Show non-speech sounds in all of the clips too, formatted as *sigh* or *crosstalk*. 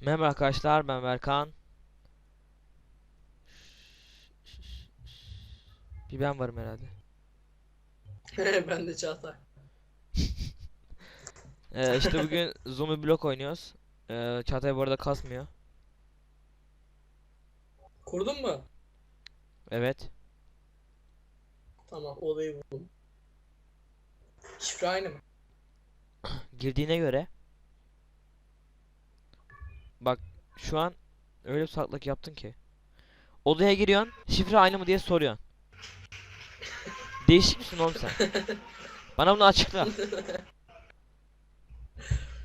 Merhaba arkadaşlar ben Berkan. Bir ben varım herhalde. *laughs* ben de Çağatay. *laughs* Ee, işte bugün Zombie Block oynuyoruz. Ee, Çağatay bu arada kasmıyor. Kurdun mu? Evet. Tamam olayı buldum. Şifre aynı mı? *clears throat* Girdiğine göre. Bak şu an öyle bir salaklık yaptın ki. Odaya giriyorsun, şifre aynı mı diye soruyorsun. Değişik misin oğlum sen? *laughs* Bana bunu açıkla.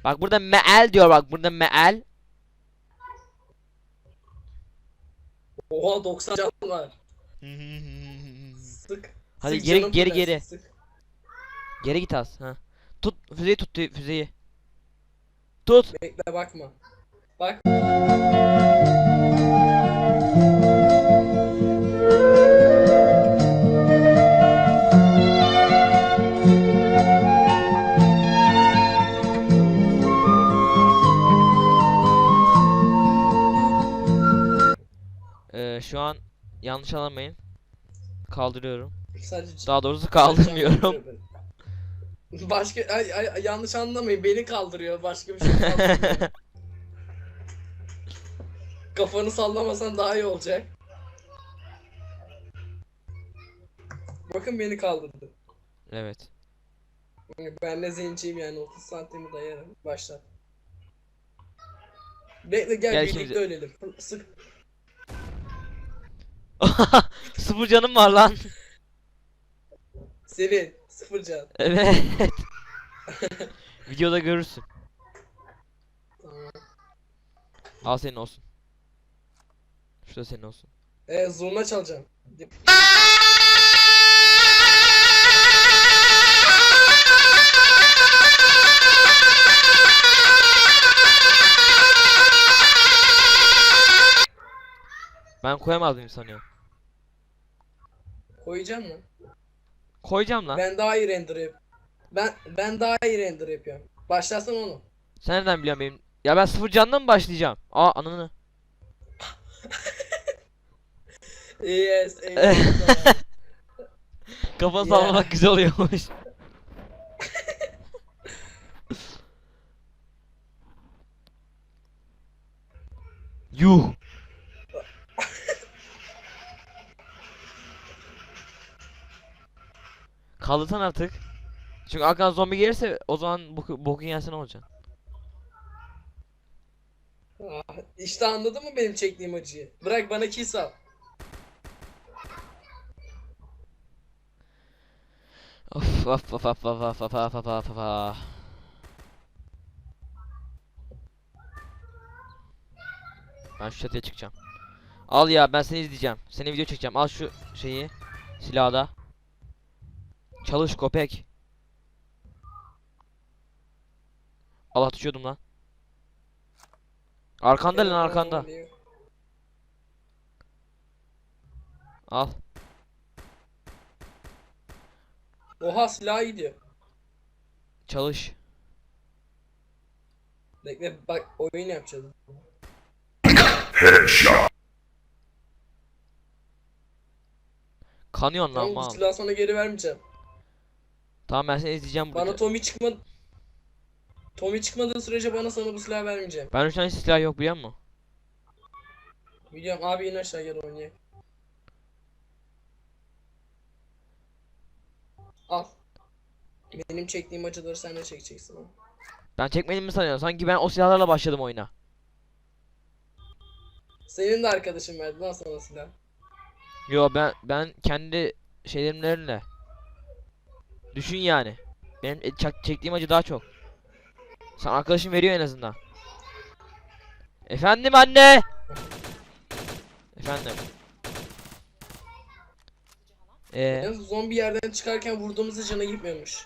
Bak burada meal diyor bak burada meal. Oha 90 can var. Sık. Hadi Sık geri- canım geri- geri. sık. Geri git az. Ha. Tut füzeyi tut füzeyi. Tut. Bekle bakma. Bak. Ee, şu an yanlış anlamayın. Kaldırıyorum. Sadece Daha doğrusu kaldırmıyorum. Başka ay, ay, yanlış anlamayın beni kaldırıyor başka bir şey kaldırmıyor. *laughs* Kafanı sallamasan daha iyi olacak. Bakın beni kaldırdı. evet. Ben de zenciyim yani 30 santimi dayarım. Başla. Bekle gel, Gel birlikte şimdi. ölelim. Sık. *laughs* Sıfır canım var lan. Sevin. Sıfır can. Evet. *laughs* Videoda görürsün. Tamam. Al senin olsun. Şu da senin olsun. Ee, zurna çalacağım. Ben koyamaz sanıyorum. Koyacağım mı? Koyacağım lan. Ben daha iyi render yap. Ben ben daha iyi render yapıyorum. Başlasana onu. Sen nereden biliyorsun benim? Ya ben sıfır candan mı başlayacağım? Aa ananı. *laughs* Yes. *laughs* Ya. sallamak güzel oluyormuş. *laughs* Yuh. Kaldırsan artık. Çünkü arkadan zombi gelirse o zaman boku, bokun yersen ne olacak? Ah, işte anladın mı benim çektiğim acıyı? Bırak bana kill sal. Of of of of of of of of of of of Ben şu çatıya çıkacağım. Al ya ben seni izleyeceğim. Seni video çekeceğim. Al şu şeyi. Silahı da. Çalış köpek. Allah düşüyordum lan. Arkanda lan arkanda. Al. Oha silah gidiyor. Çalış. Bekle bak oyun yapacağız. Kanıyorsun lan Tamam bu mal. silahı sana geri vermeyeceğim. Tamam ben seni izleyeceğim burada. Bana Tommy çıkma Tommy çıkmadığı sürece bana sana bu silahı vermeyeceğim. Ben an hiç silah yok biliyor musun? Biliyorum abi in aşağı gel oynayalım. Benim çektiğim acıları sen de çekeceksin ha. Ben çekmedim mi sanıyorsun? Sanki ben o silahlarla başladım oyuna. Senin de arkadaşın verdi lan sana silah. Yo ben ben kendi şeylerimle. Düşün yani. Benim e, çak- çektiğim acı daha çok. Sen arkadaşın veriyor en azından. Efendim anne. Efendim. Ee, Yalnız zombi yerden çıkarken vurduğumuzda canı gitmiyormuş.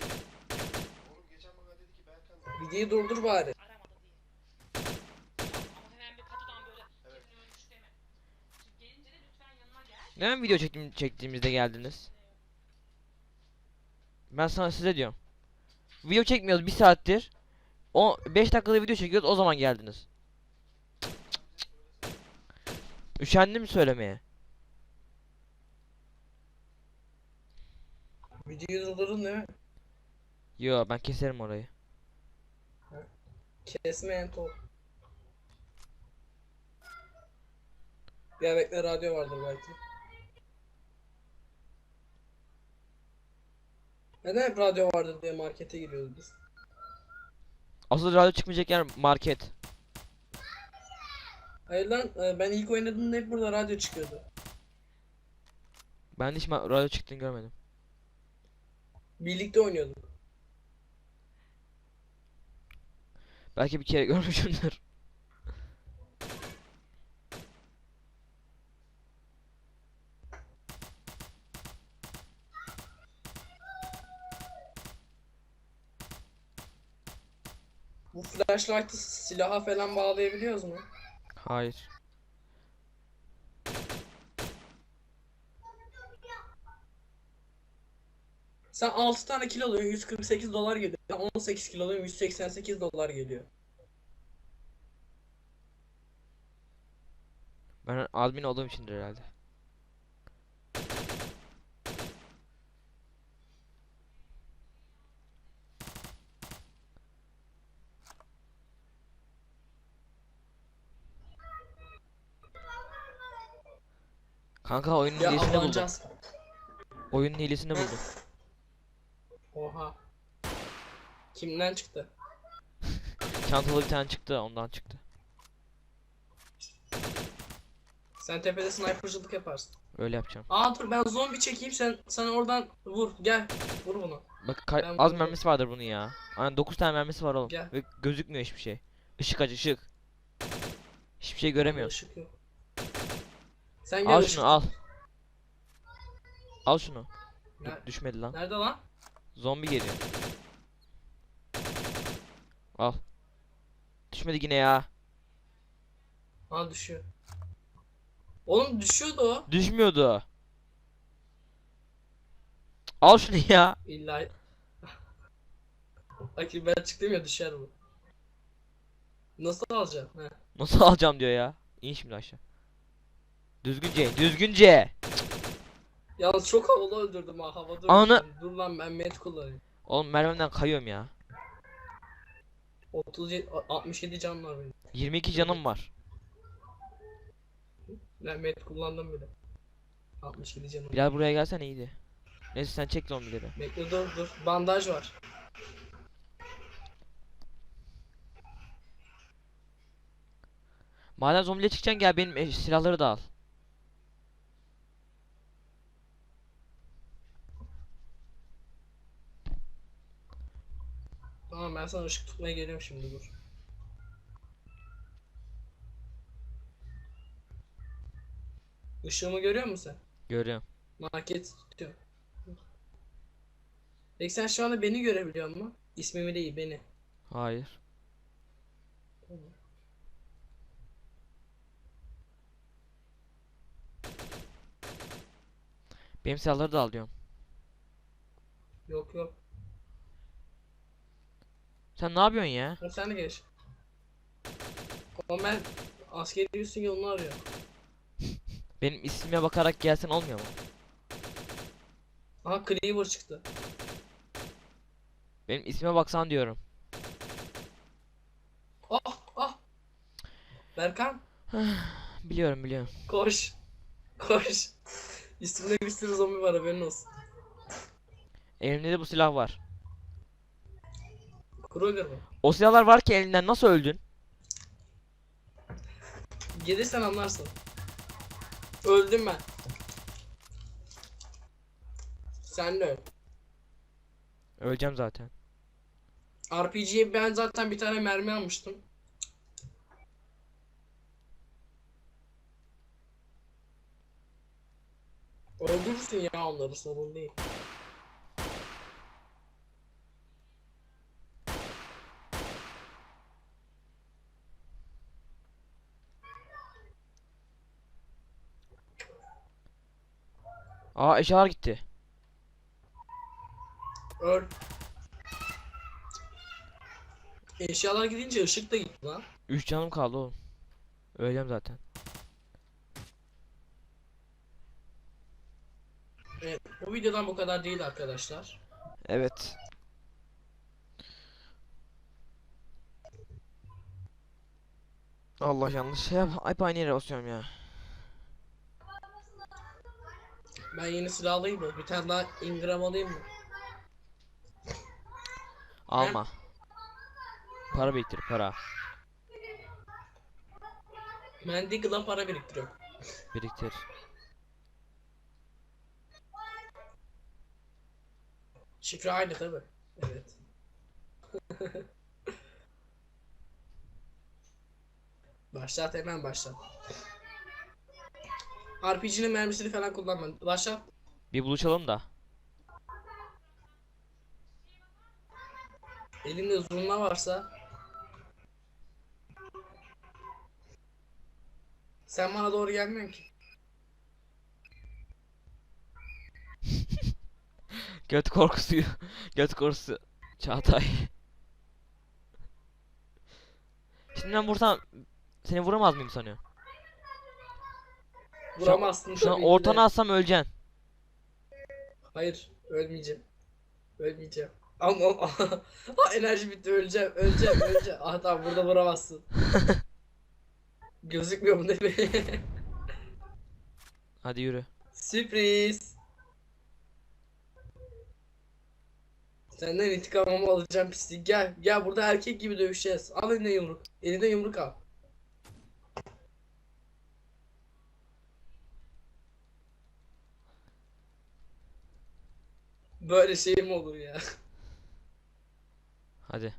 lütfen yanına gel. Neden video çektim, çektiğimizde geldiniz? Ben sana size diyorum. Video çekmiyoruz bir saattir. O 5 dakikada video çekiyoruz o zaman geldiniz. Üşendim söylemeye. Videoyu durdurdun değil mi? Yo ben keserim orayı. Kesmeyen top. Ya bekle radyo vardır belki. Neden hep radyo vardır diye markete giriyoruz biz? Asıl radyo çıkmayacak yer market. Hayır lan e, ben ilk oynadığımda hep burada radyo çıkıyordu. Ben hiç ma- radyo çıktığını görmedim. Birlikte oynuyorduk. Belki bir kere görmüşümdür. *laughs* Bu flashlight'ı silaha falan bağlayabiliyoruz mu? Hayır. Sen 6 tane kilo alıyorsun 148 dolar geliyor. Ben 18 kilo alıyorum 188 dolar geliyor. Ben admin olduğum içindir herhalde. Kanka oyunun Ya hilesini buldum. Oyunun hilesini buldum. Oha. Kimden çıktı? Çantalı bir tane çıktı ondan çıktı. Sen tepede snipercılık yaparsın. Öyle yapacağım. Aa dur ben zombi çekeyim sen sen oradan vur gel vur bunu. Bak Ben az bunu- mermisi vardır bunun ya. Aynen 9 tane mermisi var oğlum. Gel. Ve gözükmüyor hiçbir şey. Işık aç ışık. Hiçbir şey göremiyoruz. Işık yok. Sen gel Al ışık- şunu al. Al şunu. Dur, Ner- düşmedi lan. Nerede lan? Zombi geliyor. Al. Düşmedi yine ya. Ha düşüyor. Oğlum düşüyordu o. Düşmüyordu. Al şunu ya. İlla. Bakayım ben çıktım ya düşer bu. Nasıl alacağım? He. Nasıl alacağım diyor ya. İn şimdi aşağı. Düzgünce, düzgünce. Yalnız çok havalı öldürdüm ha havada Ana-. Dur lan ben met kullanayım. Oğlum mermimden kayıyorum ya. 37 67 can var benim. 22 canım var. Ben met kullandım bile. 67 canım. var. Buraya gelsen iyiydi. Neyse sen çek zombileri. Bekle dur dur. Bandaj var. Madem zombiye çıkacaksın gel benim e, silahları da al. Tamam ben sana ışık tutmaya geliyorum şimdi dur. Işığımı görüyor musun sen? Görüyorum. Market tutuyor. Peki sen şu anda beni görebiliyor musun? İsmimi değil beni. Hayır. Benim silahları da al diyorum. Yok yok. Sen ne yapıyorsun ya? Sen de geç. Ama ben askeri üstün yolunu arıyorum. *laughs* Benim ismime bakarak gelsen olmuyor mu? Aha Cleaver çıktı. Benim ismime baksan diyorum. Ah ah. Berkan *sighs* Biliyorum biliyorum. koş. Koş. Üstümde bir sürü zombi var haberin olsun. Elimde de bu silah var. Kroger bu. O silahlar var ki elinden nasıl öldün? Gelirsen anlarsın. Öldüm ben. Sen de öl. Öleceğim zaten. RPG'ye ben zaten bir tane mermi almıştım. Öldürsün ya onları sorun değil. Aa eşyalar gitti. Öl. Eşyalar gidince ışık da gitti lan. 3 canım kaldı oğlum. Öleceğim zaten. Evet, bu videodan bu kadar değil arkadaşlar. Evet. Allah yanlış yap. Hep aynı yere basıyorum ya. Ben yeni silah alayım mı? Bir tane daha Ingram alayım mı? Alma. Para biriktir para. Ben Deagle'a para biriktiriyorum. Biriktir. Şifre aynı tabi. Evet. *laughs* başlat hemen başlat. RPG'nin mermisini falan kullanma. Başlat. Bir buluşalım da. Elinde zurna varsa Sen bana doğru gelmiyorsun ki. *laughs* Göt korkusu. Göt korkusu. Çağatay. Şimdi ben vursam seni vuramaz mıyım sanıyorsun? Vuramazsın Şu an tabii ki de. ortana atsam öleceksin. Hayır, ölmeyeceğim. Ölmeyeceğim. Ama *laughs* Ah, enerji bitti, öleceğim, öleceğim, öleceğim. Ah tamam burada vuramazsın. *laughs* Gözükmüyor mu değil mi? *laughs* Hadi yürü. Sürpriz. Senden intikamımı alacağım pislik. Gel, gel burada erkek gibi dövüşeceğiz. Al eline yumruk. Eline yumruk al. Böyle şey mi olur ya? *laughs* Hadi.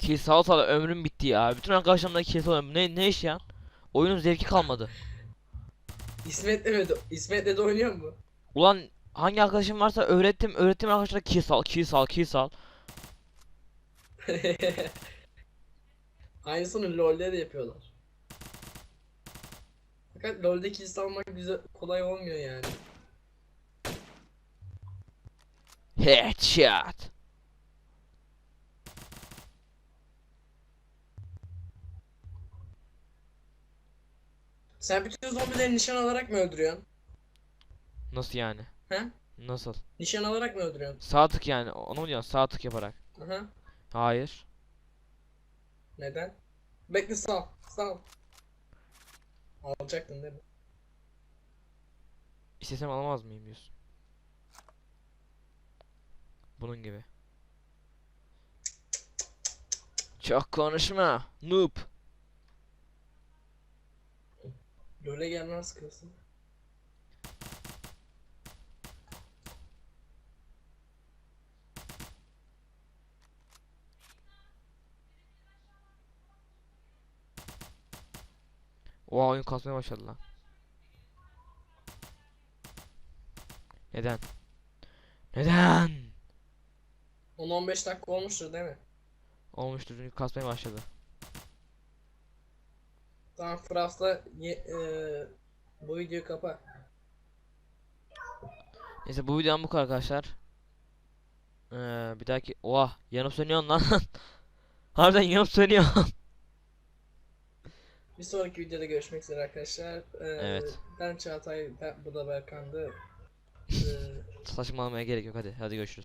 Kill sağ sağ ömrüm bitti ya. Bütün arkadaşlarımla kill salıyorum. Ne ne iş ya? Oyunun zevki kalmadı. *laughs* İsmet'le mi? İsmet'le de oynuyor mu? Ulan hangi arkadaşım varsa öğrettim. Öğrettim arkadaşlara kill sal, kill sal, kill sal. *laughs* Aynısını LoL'de de yapıyorlar. Fakat LoL'de kill salmak güzel kolay olmuyor yani. Headshot. Sen bütün zombileri nişan alarak mı öldürüyorsun? Nasıl yani? He? Nasıl? Nişan alarak mı öldürüyorsun? Sağ tık yani. Onu mu diyorsun? Sağ tık yaparak. Aha. Hayır. Neden? Bekle sal. Sal. Alacaktın değil mi? İstesem alamaz mıyım diyorsun. Bunun gibi. Çok konuşma. Noob. LoL'e gelmez kılsın. Oha oyun kasmaya başladı lan. Neden? Neden? 10-15 dakika olmuştur değil mi? Olmuştur çünkü kasmaya başladı. Tamam Frost'la ye- eee, bu videoyu kapa. Neyse bu videom bu kadar arkadaşlar. Ee, bir dahaki... Oha yanıp sönüyorsun lan. *laughs* Harbiden yanıp sönüyor. Bir sonraki videoda görüşmek üzere arkadaşlar. Eee, Evet. Ben Çağatay, ben, bu da Berkan'dı. Eee, *laughs* Saçmalamaya gerek yok hadi. Hadi görüşürüz.